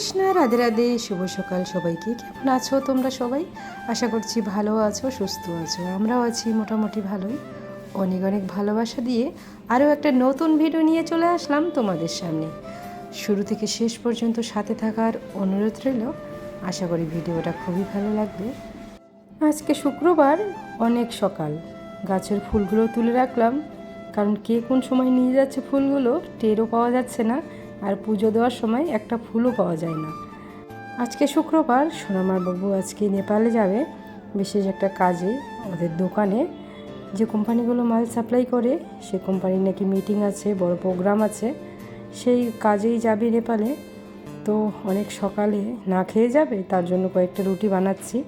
শ্রীকৃষ্ণ রাধে রাধে, শুভ সকাল সবাইকে। কেমন আছো তোমরা সবাই? আশা করছি ভালো আছো, সুস্থ আছো। আমরাও আছি মোটামুটি ভালোই। অনেক অনেক ভালোবাসা দিয়ে আরও একটা নতুন ভিডিও নিয়ে চলে আসলাম তোমাদের সামনে। শুরু থেকে শেষ পর্যন্ত সাথে থাকার অনুরোধ রইল। আশা করি ভিডিওটা খুবই ভালো লাগবে। আজকে শুক্রবার, অনেক সকাল। গাছের ফুলগুলো তুলে রাখলাম। কারণ কে কোন সময় নিয়ে যাচ্ছে ফুলগুলো টেরও পাওয়া যাচ্ছে না। আর পুজো দেওয়ার সময় একটা ফুলও পাওয়া যায় না। আজকে শুক্রবার সোনামার বাবু আজকে নেপালে যাবে, বিশেষ একটা কাজে ওদের দোকানে। যে কোম্পানিগুলো মাল সাপ্লাই করে, সে কোম্পানির নাকি মিটিং আছে, বড় প্রোগ্রাম আছে। সেই কাজেই যাবে নেপালে। তো অনেক সকালে না খেয়ে যাবে, তার জন্য কয়েকটা রুটি বানাচ্ছি।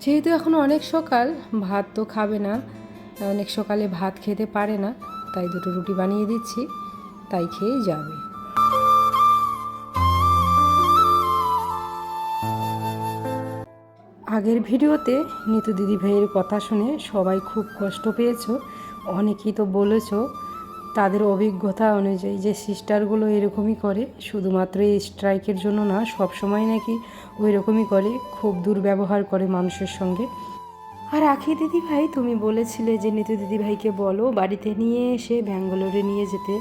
যেহেতু এখন অনেক সকাল, ভাত তো খাবে না। অনেক সকালে ভাত খেতে পারে না, তাই দুটো রুটি বানিয়ে দিচ্ছি, তাই খেয়ে যাবে। আগের ভিডিওতে নিতু দিদি ভাইয়ের কথা শুনে সবাই খুব কষ্ট পেয়েছ। অনেকেই তো বলেছ, তাদের অভিজ্ঞতা অনুযায়ী যে সিস্টারগুলো এরকমই করে, শুধুমাত্র এই স্ট্রাইকের জন্য না সব সময় নাকি ওই রকমই করে, খুব দুর্ব্যবহার করে মানুষের সঙ্গে। আর আখি দিদি ভাই, তুমি বলেছিলে যে নিতু দিদি ভাইকে বলো, বাড়িতে নিয়ে এসে ব্যাঙ্গালোরে নিয়ে যেতে।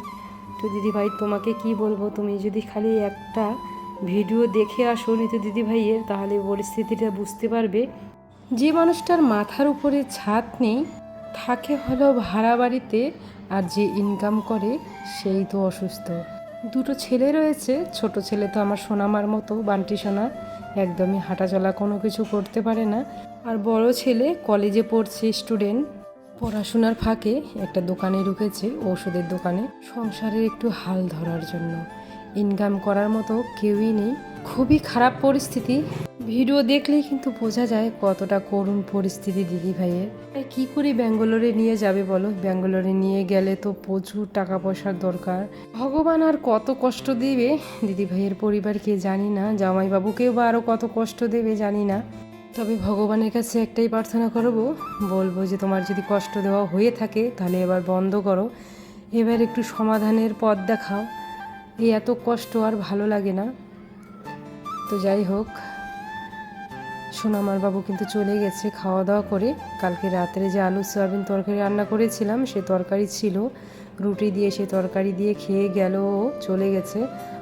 তো দিদি ভাই, তোমাকে কি বলব? তুমি যদি খালি একটা ভিডিও দেখে আসো নিতু দিদি ভাইয়ের তাহলে পরিস্থিতিটা বুঝতে পারবে। যে মানুষটার মাথার উপরে ছাদ নেই, থাকে হলো ভাড়া বাড়িতে আর যে ইনকাম করে সেই তো অসুস্থ। দুটো ছেলে রয়েছে, ছোট ছেলে তো আমার সোনামার মতো, বান্টি সোনা, একদমই হাঁটাচলা কোনো কিছু করতে পারে না। আর বড় ছেলে কলেজে পড়ছে, স্টুডেন্ট, পড়াশোনার ফাঁকে একটা দোকানে ঢুকেছে ওষুধের দোকানে। সংসারের একটু হাল ধরার জন্য। ইনকাম করার মতো কেউই নেই। খুবই খারাপ পরিস্থিতি। ভিডিও দেখলেই কিন্তু বোঝা যায় কতটা করুণ পরিস্থিতি দিদি ভাইয়ের। কী করে ব্যাঙ্গালোরে নিয়ে যাবে বলো? ব্যাঙ্গালোরে নিয়ে গেলে তো প্রচুর টাকা পয়সার দরকার। ভগবান আর কত কষ্ট দেবে? দিদি ভাইয়ের পরিবারকে জানি না জামাইবাবুকেও বা আরও কত কষ্ট দেবে জানি না। তবে ভগবানের কাছে একটাই প্রার্থনা করব, বলব যে তোমার যদি কষ্ট দেওয়া হয়ে থাকে তাহলে এবার বন্ধ করো। এবার একটু সমাধানের পথ দেখাও। এই এত কষ্ট আর ভালো লাগে না। তো যাই হোক, সোনামার বাবু কিন্তু চলে গেছে খাওয়া দাওয়া করে। কালকে রাত্রে যে আলু, সয়াবিন তরকারি রান্না করেছিলাম, সে তরকারি ছিল। রুটি দিয়ে সে তরকারি দিয়ে খেয়ে গেল চলে গেছে।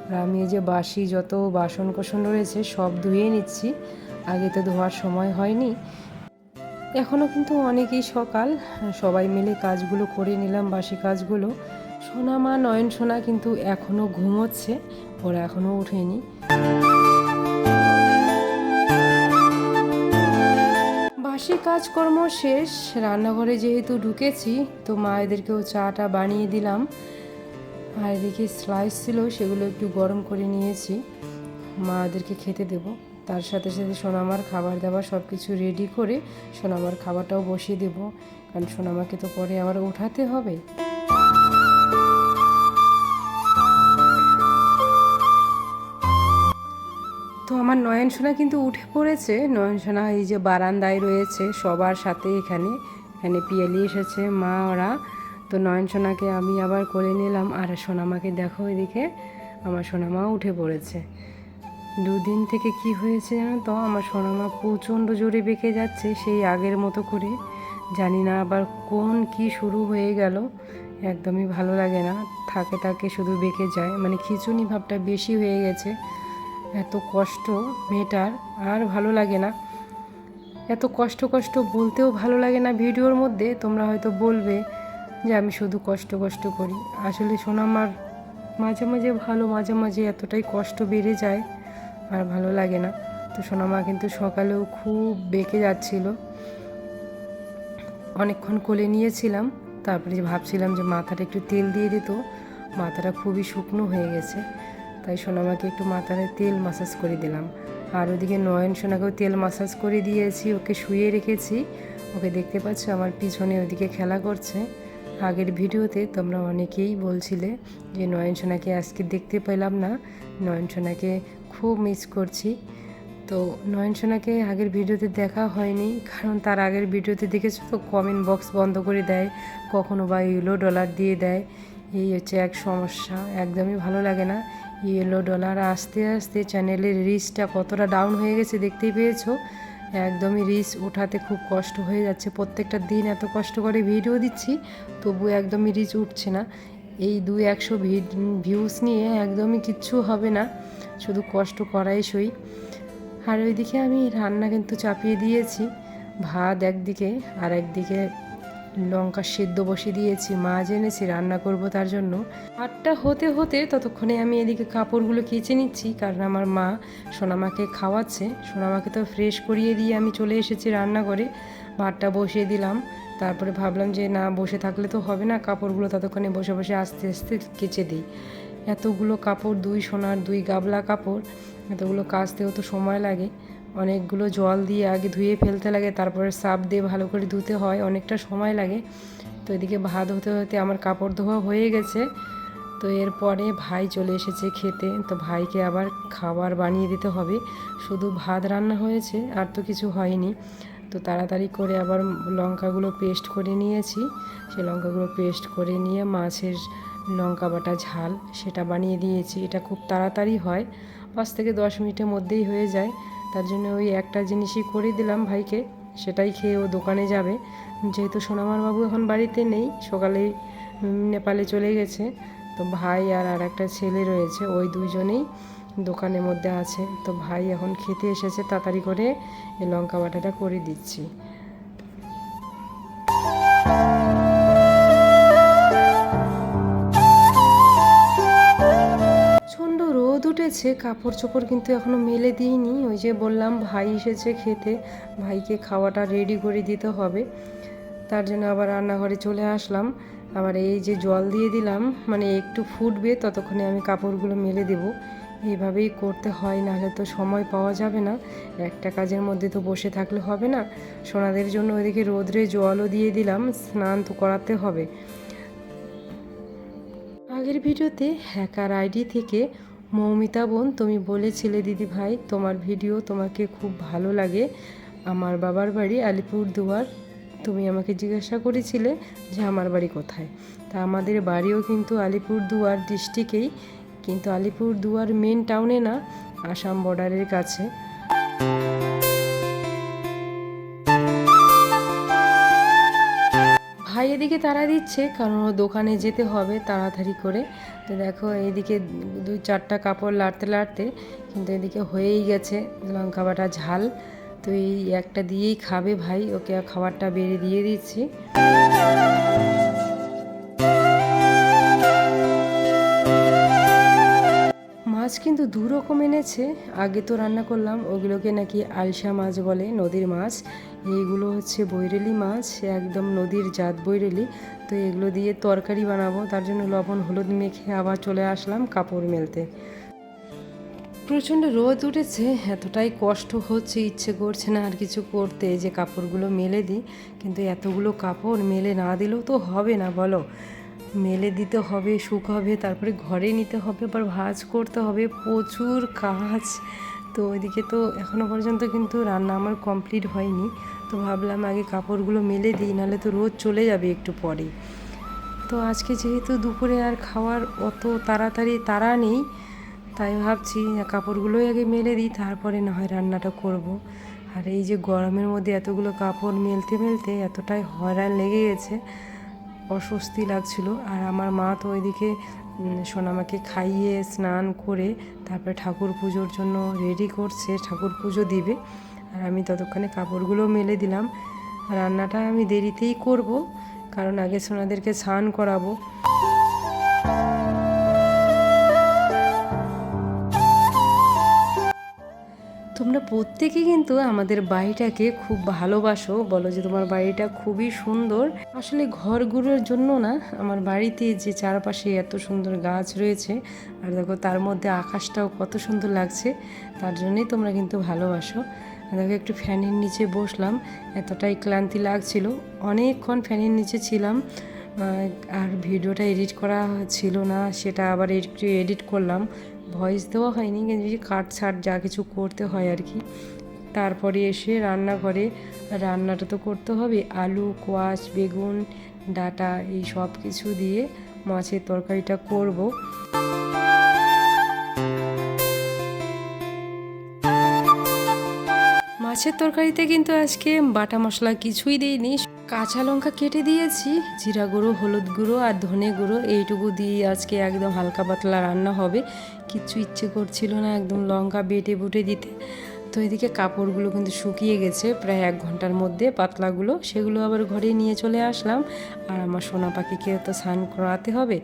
আর আমি এই যে বাসি, যত বাসন কোসন রয়েছে, সব ধুয়ে নিচ্ছি। আগে তো ধোয়ার সময় হয়নি। এখনও কিন্তু অনেকেই সকাল। সবাই মিলে কাজগুলো করে নিলাম বাসি কাজগুলো। সোনা মা নয়ন সোনা কিন্তু এখনও ঘুমোচ্ছে, ওরা এখনও ওঠেনি। বাসি কাজকর্ম শেষ, রান্নাঘরে যেহেতু ঢুকেছি, তো মায়েদেরকেও চাটা বানিয়ে দিলাম। আর এদিকে স্লাইস ছিল, সেগুলো একটু গরম করে নিয়েছি। মাদেরকে খেতে দেব। তার সাথে সাথে সোনামার খাবার দাবার সব কিছু রেডি করে সোনামার খাবারটাও বসিয়ে দেবো। কারণ সোনামাকে তো পরে আবার ওঠাতে হবে। তো আমার নয়ন সোনা কিন্তু উঠে পড়েছে। নয়ন সোনা এই যে বারান্দায় রয়েছে সবার সাথে এখানে। এখানে পিয়ালি এসেছে, মা, ওরা। তো নয়ন সোনাকে আমি আবার কোলে নিলাম। আর সোনামাকে দেখো এদিকে, আমার সোনামা উঠে পড়েছে। দুদিন থেকে কি হয়েছে জানো তো, আমার সোনামা প্রচণ্ড জোরে বেঁকে যাচ্ছে সেই আগের মতো করে। জানি না আবার কোন কি শুরু হয়ে গেল, একদমই ভালো লাগে না। থাকে থাকে শুধু বেঁকে যায়। মানে খিচুনি ভাবটা বেশি হয়ে গেছে। এত কষ্ট মেয়েটার, আর ভালো লাগে না। এত কষ্ট কষ্ট বলতেও ভালো লাগে না ভিডিওর মধ্যে, তোমরা হয়তো বলবে যে আমি শুধু কষ্ট কষ্ট করি। আসলে সোনামার মাঝে মাঝে ভালো, মাঝে মাঝে এতটাই কষ্ট বেড়ে যায়, আর ভালো লাগে না। তো সোনামা কিন্তু সকালেও খুব বেঁকে যাচ্ছিল। অনেকক্ষণ কোলে নিয়েছিলাম, তারপরে ভাবছিলাম যে মাথাটা একটু তেল দিয়ে দিত, মাথাটা খুবই শুকনো হয়ে গেছে। তাই সোনামাকে একটু মাথায় তেল মাসাজ করে দিলাম। আর ওদিকে নয়ন সোনাকেও তেল মাসাজ করে দিয়েছি, ওকে শুয়ে রেখেছি। ওকে দেখতে পাচ্ছ আমার পিছনে ওদিকে খেলা করছে। আগের ভিডিওতে তোমরা অনেকেই বলছিলে যে নয়ন সোনাকে আজকে দেখতে পেলাম না। নয়ন সোনাকে খুব মিস করছি। তো নয়ন সোনাকে আগের ভিডিওতে দেখা হয়নি, কারণ তার আগের ভিডিওতে দেখেছ তো কমেন্ট বক্স বন্ধ করে দেয়, কখনো বা ইউলো ডলার দিয়ে দেয়। এই হচ্ছে এক সমস্যা, একদমই ভালো লাগে না। ইয়েলো ডলার আস্তে আস্তে চ্যানেলের রিচটা কতটা ডাউন হয়ে গেছে দেখতেই পেয়েছ? একদমই রিচ ওঠাতে খুব কষ্ট হয়ে যাচ্ছে। প্রত্যেকটা দিন এত কষ্ট করে ভিডিও দিচ্ছি, তবু একদমই রিচ উঠছে না। এই দুই একশো ভিউজ নিয়ে একদমই কিচ্ছু হবে না, শুধু কষ্ট করাই সই। আর ওইদিকে আমি রান্না কিন্তু চাপিয়ে দিয়েছি, ভাত একদিকে আর একদিকে লঙ্কা সেদ্ধ বসিয়ে দিয়েছি মাছ এনেছি রান্না করব তার জন্য। আটটা হতে হতে ততক্ষণে আমি এদিকে কাপড়গুলো কেচে নিচ্ছি, কারণ আমার মা সোনামাকে খাওয়াচ্ছে। সোনামাকে তো ফ্রেশ করিয়ে দিয়ে আমি চলে এসেছি রান্না করে ভাতটা বসিয়ে দিলাম। তারপরে ভাবলাম যে না, বসে থাকলে তো হবে না, কাপড়গুলো ততক্ষণে বসে বসে আস্তে আস্তে কেচে দিই। এতগুলো কাপড়, দুই সোনার দুই গাবলা কাপড়, এতগুলো কাচতেও তো সময় লাগে। অনেকগুলো জল দিয়ে আগে ধুয়ে ফেলতে লাগে, তারপরে সাপ দিয়ে ভালো করে ধুতে হয়, অনেকটা সময় লাগে। তো এদিকে ভাত হতে হতে আমার কাপড় ধোয়া হয়ে গেছে। তো এরপরে ভাই চলে এসেছে খেতে, তো ভাইকে আবার খাবার বানিয়ে দিতে হবে। শুধু ভাত রান্না হয়েছে, আর তো কিছু হয়নি। তো তাড়াতাড়ি করে আবার লঙ্কাগুলো পেস্ট করে নিয়েছি। সেই লঙ্কাগুলো পেস্ট করে নিয়ে মাছের লঙ্কা বাটা ঝাল সেটা বানিয়ে দিয়েছি। এটা খুব তাড়াতাড়ি হয়, পাঁচ থেকে দশ মিনিটের মধ্যেই হয়ে যায়। তার জন্য ওই একটা জিনিসই করে দিলাম ভাইকে, সেটাই খেয়ে ও দোকানে যাবে। যেহেতু সোনামার বাবু এখন বাড়িতে নেই, সকালে নেপালে চলে গেছে, তো ভাই আর আর একটা ছেলে রয়েছে, ওই দুজনেই দোকানের মধ্যে আছে। তো ভাই এখন খেতে এসেছে, তাড়াতাড়ি করে এই লঙ্কা বাটাটা করে দিচ্ছি। উঠেছে কাপড় চোপড় কিন্তু এখনও মেলে দিইনি। ওই যে বললাম, ভাই এসেছে খেতে, ভাইকে খাওয়াটা রেডি করে দিতে হবে। তার জন্য আবার রান্নাঘরে চলে আসলাম। আবার এই যে জল দিয়ে দিলাম মানে একটু ফুটবে, ততক্ষণে আমি কাপড়গুলো মেলে দেব। এইভাবেই করতে হয়, নাহলে তো সময় পাওয়া যাবে না। একটা কাজের মধ্যে তো বসে থাকলে হবে না। সোনাদের জন্য ওইদিকে রোদ্রে জলও দিয়ে দিলাম, স্নান তো করাতে হবে। আগের ভিডিওতে হ্যাকার আইডি থেকে মৌমিতা বোন, তুমি বলেছিলে, দিদি ভাই, তোমার ভিডিও তোমাকে খুব ভালো লাগে। আমার বাবার বাড়ি আলিপুরদুয়ার। তুমি আমাকে জিজ্ঞাসা করেছিলে যে আমার বাড়ি কোথায়? তা আমাদের বাড়িও কিন্তু আলিপুরদুয়ার ডিস্ট্রিক্টেই কিন্তু আলিপুরদুয়ার মেন টাউনে না, আসাম বর্ডারের কাছে। এদিকে তারা দিচ্ছে, কারণ ও দোকানে যেতে হবে তাড়াতাড়ি করে। তো দেখো, এইদিকে দুই চারটা কাপড় লাড়তে লাড়তে কিন্তু এদিকে হয়েই গেছে লঙ্কা বাটা ঝাল। তো এই একটা দিয়েই খাবে ভাই, ওকে খাবারটা বেড়ে দিয়ে দিচ্ছি। মাছ কিন্তু দু রকম এনেছে। আগে তো রান্না করলাম, ওগুলোকে নাকি আলসা মাছ বলে, নদীর মাছ। এইগুলো হচ্ছে বৈরেলি মাছ, একদম নদীর জাত বৈরেলি। তো এগুলো দিয়ে তরকারি বানাবো, তার জন্য লবণ, হলুদ মেখে আবার চলে আসলাম কাপড় মেলতে। প্রচণ্ড রোদ উঠেছে, এতটাই কষ্ট হচ্ছে, ইচ্ছে করছে না আর কিছু করতে, যে কাপড়গুলো মেলে দিই। কিন্তু এতগুলো কাপড় মেলে না দিলেও তো হবে না, বলো। মেলে দিতে হবে শুকাবে তারপরে ঘরে নিতে হবে, আবার ভাজ করতে হবে, প্রচুর কাজ। তো ওইদিকে তো এখনও পর্যন্ত কিন্তু রান্না আমার কমপ্লিট হয়নি। তো ভাবলাম আগে কাপড়গুলো মেলে দিই, নাহলে তো রোদ চলে যাবে একটু পরে। তো আজকে যেহেতু দুপুরে আর খাওয়ার অত তাড়াতাড়ি তারা নেই, তাই ভাবছি কাপড়গুলোই আগে মেলে দিই, তারপরে না হয় রান্নাটা করব। আর এই যে গরমের মধ্যে এতগুলো কাপড় মেলতে মেলতে এতটাই হয়রান লেগে গেছে। অস্বস্তি লাগছিল। আর আমার মা তো ওইদিকে সোনামাকে খাইয়ে স্নান করে তারপরে ঠাকুর পুজোর জন্য রেডি করছে, ঠাকুর পুজো দিবে। আর আমি ততক্ষণে কাপড়গুলো মেলে দিলাম। রান্নাটা আমি দেরিতেই করব, কারণ আগে সোনাদেরকে স্নান করাবো। তোমরা প্রত্যেকে কিন্তু আমাদের বাড়িটাকে খুব ভালোবাসো। বলো যে তোমার বাড়িটা খুবই সুন্দর। আসলে ঘরগুলোর জন্য না, আমার বাড়িতে যে চারপাশে এত সুন্দর গাছ রয়েছে, আর দেখো তার মধ্যে আকাশটাও কত সুন্দর লাগছে, তার জন্যই তোমরা কিন্তু ভালোবাসো। দেখো একটু ফ্যানের নিচে বসলাম, এতটাই ক্লান্তি লাগছিল। অনেকক্ষণ ফ্যানের নিচে ছিলাম আর ভিডিওটা এডিট করা ছিল না, সেটা আবার একটু এডিট করলাম। ভয়েস দেওয়া হয়নি, কিন্তু কাট ছাট যা কিছু করতে হয় আর কি। তারপরে এসে রান্নাঘরে রান্নাটা তো করতে হবে, আলু, কোয়াশ, বেগুন, ডাটা, এই সব কিছু দিয়ে মাছের তরকারিটা করব। মাছের তরকারিতে কিন্তু আজকে বাটা মশলা কিছুই দিইনি। কাঁচা লঙ্কা কেটে দিয়েছি, জিরা গুঁড়ো, হলুদ গুঁড়ো আর ধনে গুঁড়ো, এইটুকু দিয়ে আজকে একদম হালকা পাতলা রান্না হবে। কিচ্ছু ইচ্ছে করছিল না একদম লঙ্কা বেটে বুটে দিতে। তো এদিকে কাপড়গুলো কিন্তু শুকিয়ে গেছে, প্রায় এক ঘণ্টার মধ্যে পাতলাগুলো, সেগুলো আবার ঘরে নিয়ে চলে আসলাম। আর আমার সোনা পাখিকে তো স্নান করাতে হবে।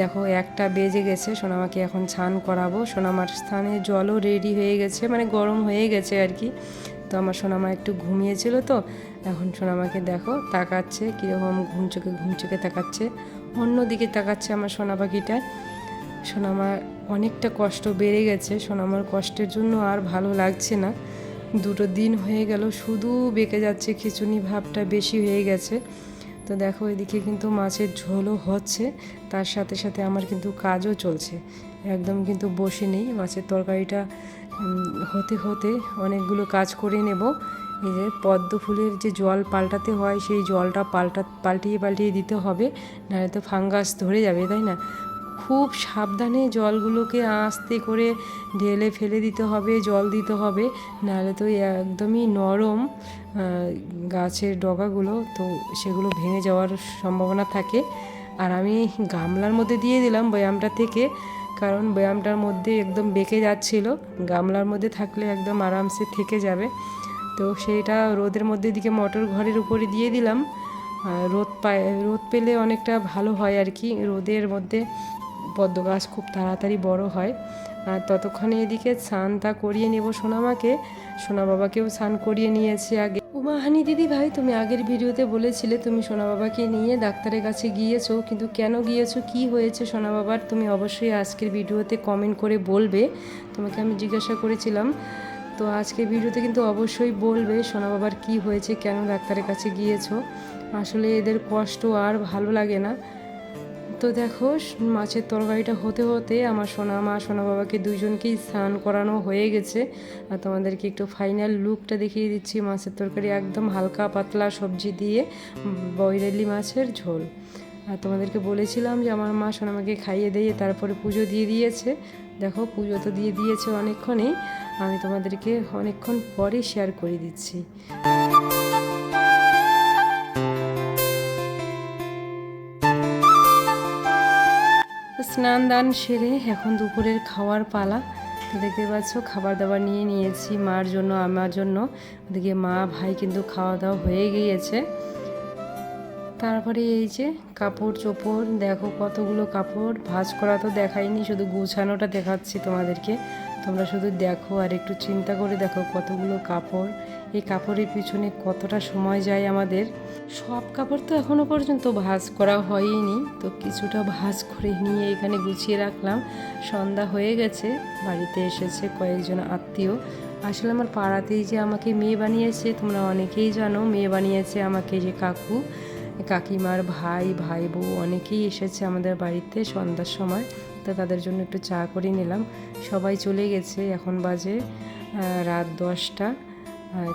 দেখো একটা বেজে গেছে, সোনামাকে এখন স্নান করাবো। সোনামার স্থানে জলও রেডি হয়ে গেছে মানে গরম হয়ে গেছে আর কি। তো আমার সোনামা একটু ঘুমিয়েছিল তো। এখন সোনামাকে দেখো, তাকাচ্ছে, কীরকম ঘুম চোখে ঘুম চোখে তাকাচ্ছে। অন্যদিকে তাকাচ্ছে আমার সোনা পাখিটা সোনামার অনেকটা কষ্ট বেড়ে গেছে। সোনামার কষ্টের জন্য আর ভালো লাগছে না। দুটো দিন হয়ে গেল, শুধু বেঁকে যাচ্ছে, খিচুনি ভাবটা বেশি হয়ে গেছে। তো দেখো, এদিকে কিন্তু মাছের ঝোলও হচ্ছে। তার সাথে সাথে আমার কিন্তু কাজও চলছে। একদম কিন্তু বসে নেই। মাছের তরকারিটা হতে হতে অনেকগুলো কাজ করে নেব। এই যে পদ্ম ফুলের যে জল পাল্টাতে হয়, সেই জলটা পাল্টা, পাল্টিয়ে পাল্টিয়ে দিতে হবে। নাহলে তো ফাঙ্গাস ধরে যাবে, তাই না? খুব সাবধানে জলগুলোকে আস্তে করে ঢেলে ফেলে দিতে হবে, জল দিতে হবে। নাহলে তো একদমই নরম গাছের ডগাগুলো, তো সেগুলো ভেঙে যাওয়ার সম্ভাবনা থাকে। আর আমি গামলার মধ্যে দিয়ে দিলাম বয়ামটা থেকে। কারণ ব্যায়ামটার মধ্যে একদম বেঁকে যাচ্ছিল, গামলার মধ্যে থাকলে একদম আরামসে থেকে যাবে। তো সেইটা রোদের মধ্যে দিকে মটর ঘরের উপরে দিয়ে দিলাম। রোদ পায়, রোদ পেলে অনেকটা ভালো হয় আর কি। রোদের মধ্যে পদ্ম গাছ খুব তাড়াতাড়ি বড় হয়। আর ততক্ষণে এদিকে স্নানটা করিয়ে নেব সোনামাকে। সোনা বাবাকেও স্নান করিয়ে নিয়েছি আগে। উমাহানি দিদি ভাই, তুমি আগের ভিডিওতে বলেছিলে তুমি সোনা বাবাকে নিয়ে ডাক্তারের কাছে গিয়েছো, কিন্তু কেন গিয়েছো, কি হয়েছে সোনা বাবার তুমি অবশ্যই আজকের ভিডিওতে কমেন্ট করে বলবে। তোমাকে আমি জিজ্ঞাসা করেছিলাম, তো আজকে ভিডিওতে কিন্তু অবশ্যই বলবে সোনা বাবার কি হয়েছে, কেন ডাক্তারের কাছে গিয়েছো। আসলে এদের কষ্ট আর ভালো লাগে না। তো দেখো, মাছের তরকারিটা হতে হতে আমার সোনা মা, সোনা বাবাকে দুজনকেই স্নান করানো হয়ে গেছে। আর তোমাদেরকে একটু ফাইনাল লুকটা দেখিয়ে দিচ্ছি। মাছের তরকারি একদম হালকা পাতলা সবজি দিয়ে বৈরালি মাছের ঝোল। আর তোমাদেরকে বলেছিলাম যে আমার মা সোনামাকে খাইয়ে দিয়ে তারপরে পুজো দিয়ে দিয়েছে। দেখো, পুজো তো দিয়ে দিয়েছে অনেকক্ষণেই। আমি তোমাদেরকে অনেকক্ষণ পরে শেয়ার করে দিচ্ছি। স্নান দান সেরে এখন দুপুরের খাওয়ার পালা। দেখতে পাচ্ছ খাবার দাবার নিয়ে নিয়েছি মার জন্য, আমার জন্য। ওদিকে মা, ভাই কিন্তু খাওয়া দাওয়া হয়ে গিয়েছে। তারপরে এই যে কাপড় চোপড় দেখো কতগুলো কাপড়। ভাঁজ করা তো দেখাইনি, শুধু গুছানোটা দেখাচ্ছি তোমাদেরকে। তোমরা শুধু দেখো আর একটু চিন্তা করে দেখো কতগুলো কাপড়। এই কাপড়ের পিছনে কতটা সময় যায় আমাদের? সব কাপড় তো এখনও পর্যন্ত ভাঁজ করা হয়নি। তো কিছুটা ভাঁজ করে নিয়ে এখানে গুছিয়ে রাখলাম। সন্ধ্যা হয়ে গেছে, বাড়িতে এসেছে কয়েকজন আত্মীয়। আসলে আমার পাড়াতেই যে আমাকে মেয়ে বানিয়েছে, তোমরা অনেকেই জানো, মেয়ে বানিয়েছে আমাকে যে কাকু। কাকিমার ভাই ভাই বউ অনেকেই এসেছে আমাদের বাড়িতে সন্ধ্যার সময়। তো তাদের জন্য একটু চা করে নিলাম। সবাই চলে গেছে, এখন বাজে রাত দশটা।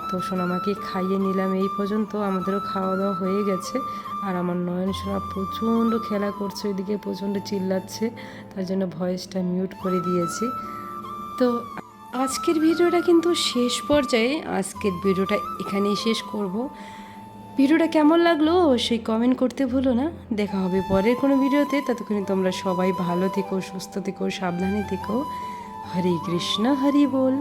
তো সোনামাকে খাইয়ে নিলাম, এই পর্যন্ত আমাদেরও খাওয়া দাওয়া হয়ে গেছে। আর আমার নয়ন সোনা প্রচণ্ড খেলা করছে, ওইদিকে প্রচণ্ড চিল্লাচ্ছে, তার জন্য ভয়েসটা মিউট করে দিয়েছি। তো আজকের ভিডিওটা কিন্তু শেষ পর্যায়ে, আজকের ভিডিওটা এখানেই শেষ করব। ভিডিওটা কেমন লাগল সেই কমেন্ট করতে ভুলো না। দেখা হবে পরের কোনো ভিডিওতে। ততক্ষণে তোমরা সবাই ভালো থেকো, সুস্থ থেকো, সাবধানে থেকো। হরে কৃষ্ণ, হরি বল।